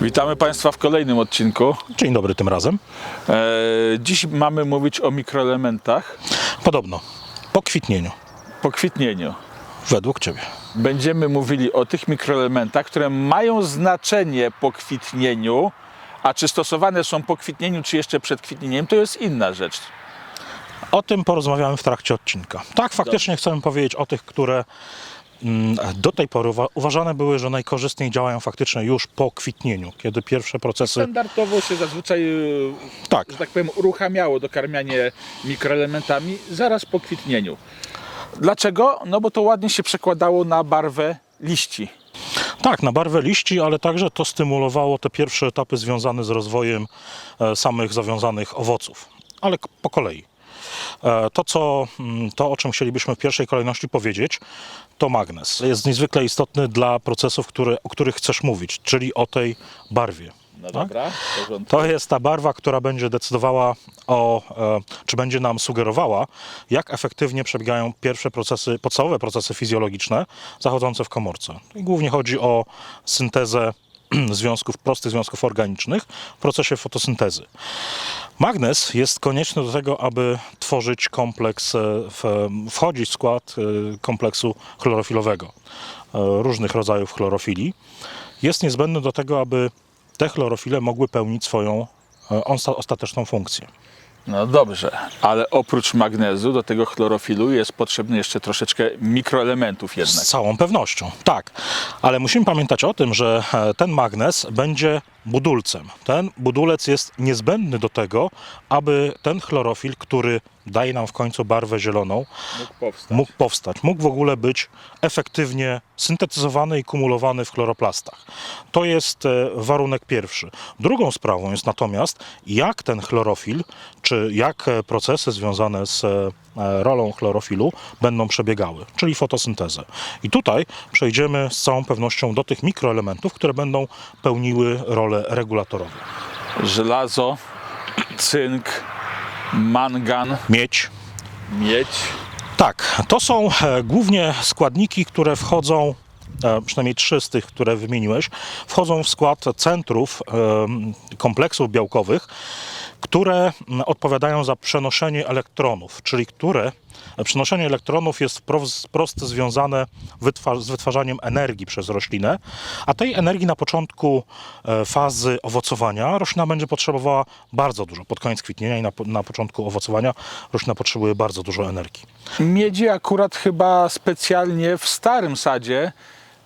Witamy Państwa w kolejnym odcinku. Dzień dobry tym razem. E, dziś mamy mówić o mikroelementach Podobno po kwitnieniu, po kwitnieniu. według Ciebie. Będziemy mówili o tych mikroelementach, które mają znaczenie po kwitnieniu, a czy stosowane są po kwitnieniu, czy jeszcze przed kwitnieniem, to jest inna rzecz. O tym porozmawiamy w trakcie odcinka. Tak, faktycznie chcemy powiedzieć o tych, które do tej pory uwa- uważane były, że najkorzystniej działają faktycznie już po kwitnieniu, kiedy pierwsze procesy. Standardowo się zazwyczaj, e, Tak, że tak powiem, uruchamiało dokarmianie mikroelementami zaraz po kwitnieniu. Dlaczego? No bo to ładnie się przekładało na barwę liści. tak, na barwę liści, ale także to stymulowało te pierwsze etapy związane z rozwojem e, samych zawiązanych owoców. Ale po kolei. E, To, co, mm, to, o czym chcielibyśmy w pierwszej kolejności powiedzieć, to magnez. Jest niezwykle istotny dla procesów, które, o których chcesz mówić, czyli o tej barwie. No Tak? dobra. To jest ta barwa, która będzie decydowała o, e, czy będzie nam sugerowała, jak efektywnie przebiegają pierwsze procesy, podstawowe procesy fizjologiczne zachodzące w komórce. I głównie chodzi o syntezę związków, prostych związków organicznych w procesie fotosyntezy. Magnez jest konieczny do tego, aby tworzyć kompleks, e, wchodzić w skład e, kompleksu chlorofilowego, e, różnych rodzajów chlorofili. Jest niezbędny do tego, aby te chlorofile mogły pełnić swoją osta- ostateczną funkcję. No dobrze, ale oprócz magnezu do tego chlorofilu jest potrzebny jeszcze troszeczkę mikroelementów jednak. Z całą pewnością, tak. Ale musimy pamiętać o tym, że e, ten magnez będzie budulcem. Ten budulec jest niezbędny do tego, aby ten chlorofil, który daje nam w końcu barwę zieloną, Mógł powstać. mógł powstać, mógł w ogóle być efektywnie syntetyzowany i kumulowany w chloroplastach. To jest e, warunek pierwszy. Drugą sprawą jest natomiast, jak ten chlorofil, czy jak e, procesy związane z e, rolą chlorofilu będą przebiegały, czyli fotosyntezę. I tutaj przejdziemy z całą pewnością do tych mikroelementów, które będą pełniły rolę regulatorową. Żelazo, cynk, mangan, Miedź, miedź. Tak, to są e, głównie składniki, które wchodzą, e, przynajmniej trzy z tych, które wymieniłeś, wchodzą w skład centrów e, kompleksów białkowych, które odpowiadają za przenoszenie elektronów, czyli które przenoszenie elektronów jest wprost, wprost związane wytwa- z wytwarzaniem energii przez roślinę, a tej energii na początku e, fazy owocowania roślina będzie potrzebowała bardzo dużo. Pod koniec kwitnienia i na, na początku owocowania roślina potrzebuje bardzo dużo energii. Miedzi akurat chyba specjalnie w starym sadzie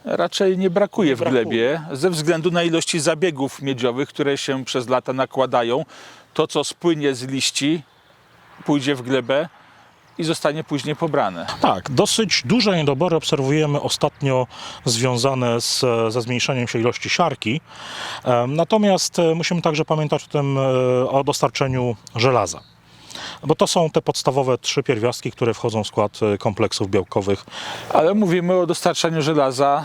raczej nie brakuje w brakuje. glebie ze względu na ilości zabiegów miedziowych, które się przez lata nakładają. To, co spłynie z liści, pójdzie w glebę i zostanie później pobrane. Tak, dosyć duże niedobory obserwujemy ostatnio związane z, ze zmniejszeniem się ilości siarki. Natomiast e, musimy także pamiętać o tym, e, o dostarczeniu żelaza. Bo to są te podstawowe trzy pierwiastki, które wchodzą w skład e, kompleksów białkowych. Ale mówimy o dostarczaniu żelaza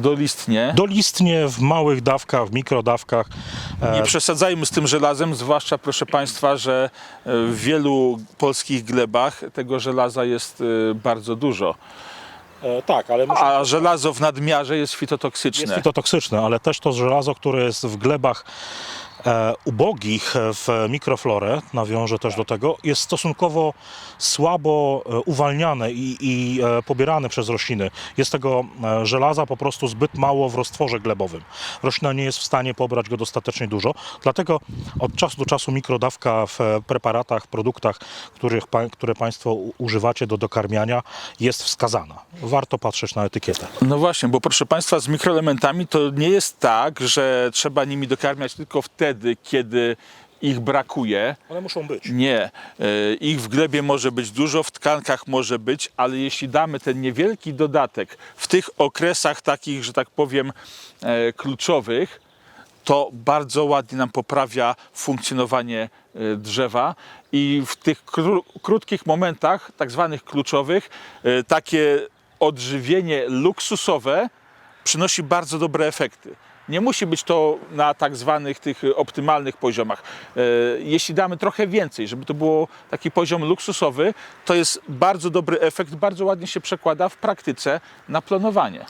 dolistnie. Dolistnie w małych dawkach, w mikrodawkach. E, Nie przesadzajmy z tym żelazem, zwłaszcza proszę Państwa, że e, w wielu polskich glebach tego żelaza jest bardzo dużo. e, tak, ale musi... A żelazo w nadmiarze jest fitotoksyczne. Jest fitotoksyczne, ale też to żelazo, które jest w glebach ubogich w mikroflorę, nawiążę też do tego, jest stosunkowo słabo e, uwalniane i, i e, pobierane przez rośliny. Jest tego e, żelaza po prostu zbyt mało w roztworze glebowym. Roślina nie jest w stanie pobrać go dostatecznie dużo, dlatego od czasu do czasu mikrodawka w e, preparatach, produktach, których, które Państwo używacie do dokarmiania jest wskazana. Warto patrzeć na etykietę. No właśnie, bo proszę Państwa, z mikroelementami to nie jest tak, że trzeba nimi dokarmiać tylko wtedy, kiedy ich brakuje. One muszą być. Nie. E, Ich w glebie może być dużo, w tkankach może być, ale jeśli damy ten niewielki dodatek w tych okresach takich, że tak powiem, e, kluczowych, to bardzo ładnie nam poprawia funkcjonowanie e, drzewa i w tych kró- krótkich momentach, tak zwanych kluczowych, takie odżywienie luksusowe przynosi bardzo dobre efekty. Nie musi być to na tak zwanych tych optymalnych poziomach. E, Jeśli damy trochę więcej, żeby to było taki poziom luksusowy, to jest bardzo dobry efekt, bardzo ładnie się przekłada w praktyce na planowanie.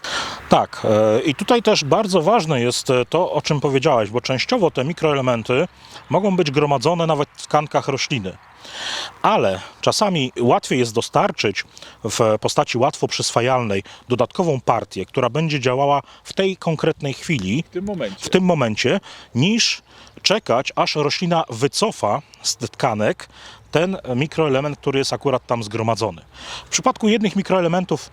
Tak, e, i tutaj też bardzo ważne jest e, to, o czym powiedziałeś, bo częściowo te mikroelementy mogą być gromadzone nawet w tkankach rośliny. Ale czasami łatwiej jest dostarczyć w postaci łatwo przyswajalnej dodatkową partię, która będzie działała w tej konkretnej chwili, W tym momencie. w tym momencie, niż czekać, aż roślina wycofa z tkanek ten mikroelement, który jest akurat tam zgromadzony. W przypadku jednych mikroelementów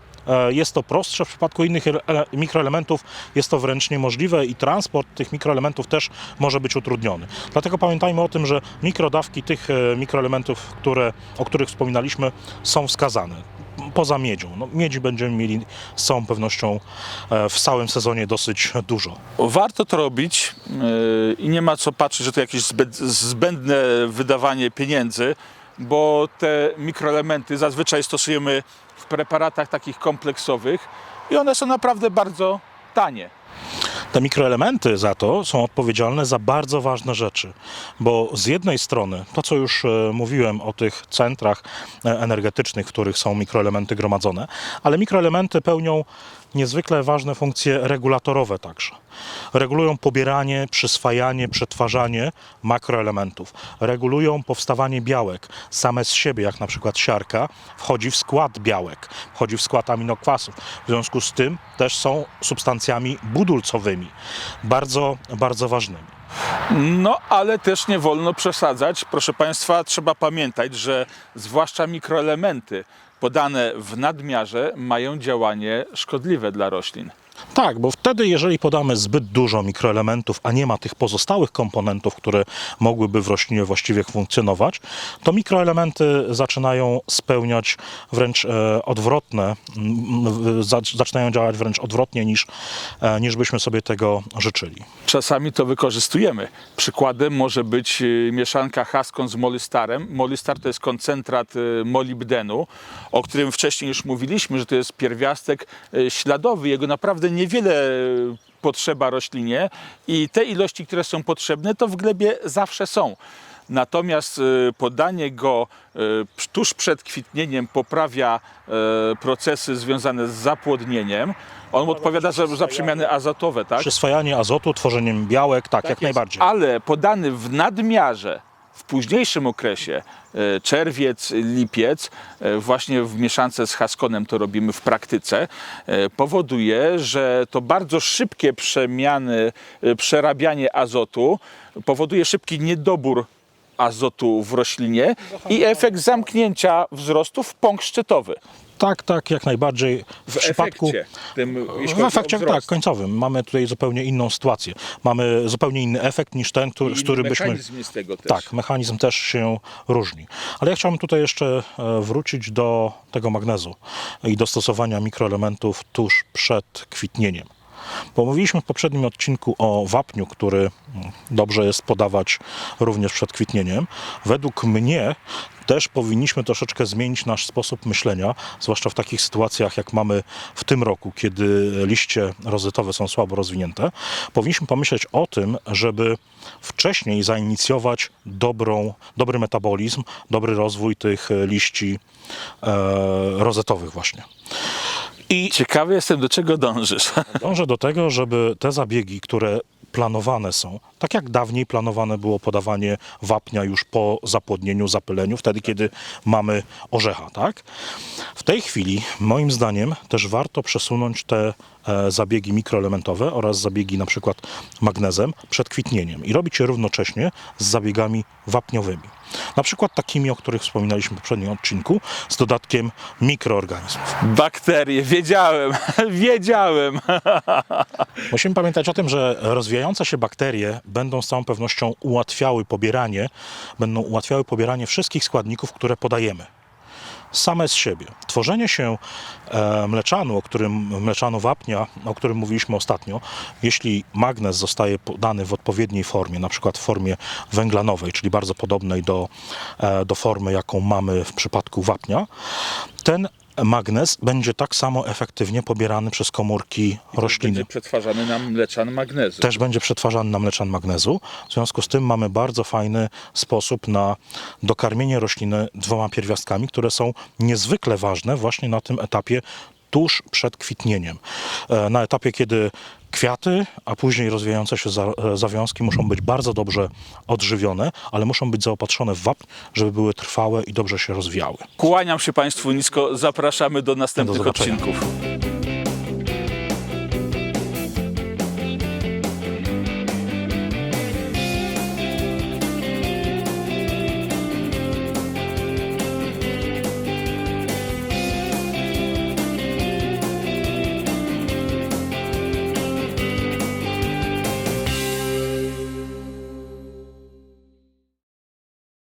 jest to prostsze, w przypadku innych ele- mikroelementów jest to wręcz niemożliwe i transport tych mikroelementów też może być utrudniony. Dlatego pamiętajmy o tym, że mikrodawki tych e, mikroelementów, które, o których wspominaliśmy, są wskazane. Poza miedzią. No, miedzi będziemy mieli z całą pewnością e, w całym sezonie dosyć dużo. Warto to robić i nie ma co patrzeć, że to jakieś zbęd, zbędne wydawanie pieniędzy, bo te mikroelementy zazwyczaj stosujemy preparatach takich kompleksowych i one są naprawdę bardzo tanie. Te mikroelementy za to są odpowiedzialne za bardzo ważne rzeczy, bo z jednej strony to, co już e, mówiłem o tych centrach e, energetycznych, w których są mikroelementy gromadzone, ale mikroelementy pełnią niezwykle ważne funkcje regulatorowe także. Regulują pobieranie, przyswajanie, przetwarzanie makroelementów. Regulują powstawanie białek. Same z siebie, jak na przykład siarka, wchodzi w skład białek, wchodzi w skład aminokwasów. W związku z tym też są substancjami budulcowymi, bardzo, bardzo ważnymi. No, ale też nie wolno przesadzać. Proszę Państwa, trzeba pamiętać, że zwłaszcza mikroelementy podane w nadmiarze mają działanie szkodliwe dla roślin. Tak, bo wtedy, jeżeli podamy zbyt dużo mikroelementów, a nie ma tych pozostałych komponentów, które mogłyby w roślinie właściwie funkcjonować, to mikroelementy zaczynają spełniać wręcz e, odwrotne, mm, za- zaczynają działać wręcz odwrotnie niż, e, niż byśmy sobie tego życzyli. Czasami to wykorzystujemy. Przykładem może być y, mieszanka Haskon z Molystarem. Molystar to jest koncentrat molibdenu, o którym wcześniej już mówiliśmy, że to jest pierwiastek śladowy. Jego naprawdę niewiele y, potrzeba roślinie i te ilości, które są potrzebne, to w glebie zawsze są. Natomiast y, podanie go y, tuż przed kwitnieniem poprawia y, procesy związane z zapłodnieniem. On odpowiada za, za przemiany azotowe, tak? Przyswajanie azotu, tworzeniem białek, tak, jak jest. najbardziej. Ale podany w nadmiarze w późniejszym okresie, e, czerwiec, lipiec, e, właśnie w mieszance z Haskonem to robimy w praktyce, e, powoduje, że to bardzo szybkie przemiany, przerabianie azotu powoduje szybki niedobór azotu w roślinie i efekt zamknięcia wzrostu w pąk szczytowy. Tak, tak, jak najbardziej. W, przypadku. tym, W efekcie tak, końcowym mamy tutaj zupełnie inną sytuację. Mamy zupełnie inny efekt niż ten, który, z którym byśmy. Mechanizm jest tego też. Tak, mechanizm też się różni. Ale ja chciałbym tutaj jeszcze e, wrócić do tego magnezu i do stosowania mikroelementów tuż przed kwitnieniem. Bo mówiliśmy w poprzednim odcinku o wapniu, który mm, dobrze jest podawać również przed kwitnieniem. Według mnie też powinniśmy troszeczkę zmienić nasz sposób myślenia, zwłaszcza w takich sytuacjach, jak mamy w tym roku, kiedy liście rozetowe są słabo rozwinięte. Powinniśmy pomyśleć o tym, żeby wcześniej zainicjować dobrą, dobry metabolizm, dobry rozwój tych liści e, rozetowych właśnie. I Ciekawy jestem, do czego dążysz. Dążę do tego, żeby te zabiegi, które planowane są, tak jak dawniej planowane było podawanie wapnia już po zapłodnieniu, zapyleniu, wtedy kiedy mamy orzecha, tak? W tej chwili, moim zdaniem, też warto przesunąć te e, zabiegi mikroelementowe oraz zabiegi na przykład magnezem przed kwitnieniem i robić je równocześnie z zabiegami wapniowymi. Na przykład takimi, o których wspominaliśmy w poprzednim odcinku, z dodatkiem mikroorganizmów. Bakterie, wiedziałem, wiedziałem. Musimy pamiętać o tym, że rozwijające się bakterie będą z całą pewnością ułatwiały pobieranie, będą ułatwiały pobieranie wszystkich składników, które podajemy. Same z siebie. Tworzenie się e, mleczanu, o którym, mleczanu wapnia, o którym mówiliśmy ostatnio, jeśli magnez zostaje podany w odpowiedniej formie, na przykład w formie węglanowej, czyli bardzo podobnej do, e, do formy, jaką mamy w przypadku wapnia, ten magnez będzie tak samo efektywnie pobierany przez komórki rośliny Będzie przetwarzany na mleczan magnezu. też będzie przetwarzany na mleczan magnezu. W związku z tym mamy bardzo fajny sposób na dokarmienie rośliny dwoma pierwiastkami, które są niezwykle ważne właśnie na tym etapie tuż przed kwitnieniem. E, Na etapie, kiedy kwiaty, a później rozwijające się e, zawiązki muszą być bardzo dobrze odżywione, ale muszą być zaopatrzone w wapń, żeby były trwałe i dobrze się rozwijały. Kłaniam się Państwu nisko, zapraszamy do Do następnych zobaczenia. odcinków.